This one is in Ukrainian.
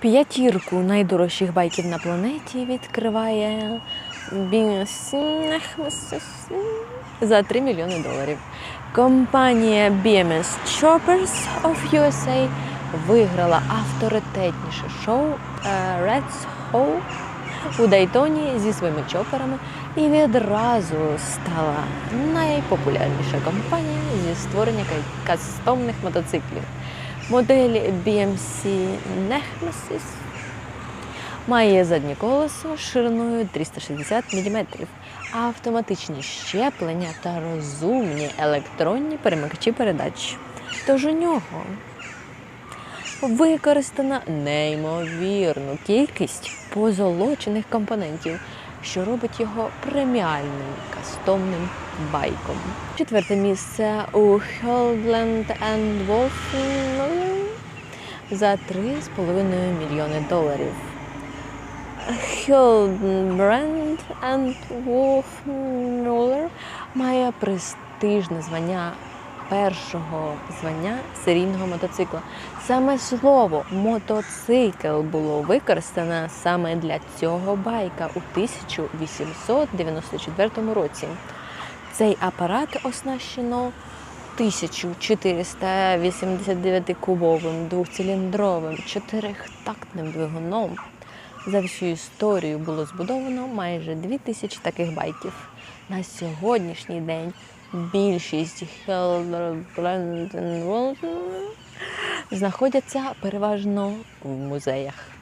П'ятірку найдорожчих байків на планеті відкриває за 3 мільйони доларів. Компанія BMS Choppers of USA виграла авторитетніше шоу е, Red's Hall у Дайтоні зі своїми чоперами і відразу стала найпопулярніша компанія зі створення кастомних мотоциклів. Модель BMC Nemesis має заднє колесо шириною 360 мм, автоматичні щеплення та розумні електронні перемикачі передач. Тож у нього використана неймовірну кількість позолочених компонентів, що робить його преміальним кастомним байком. Четверте місце у Hildland and Wolfen за 3,5 мільйони доларів. Hildbrand and Wolfmuller має престижне звання першого звання серійного мотоцикла. Саме слово мотоцикл було використане саме для цього байка у 1894 році. Цей апарат оснащено 1489-кубовим двохциліндровим чотирихтактним двигуном. За всю історію було збудовано майже 2000 таких байків. На сьогоднішній день більшість Hellbrand знаходяться переважно в музеях.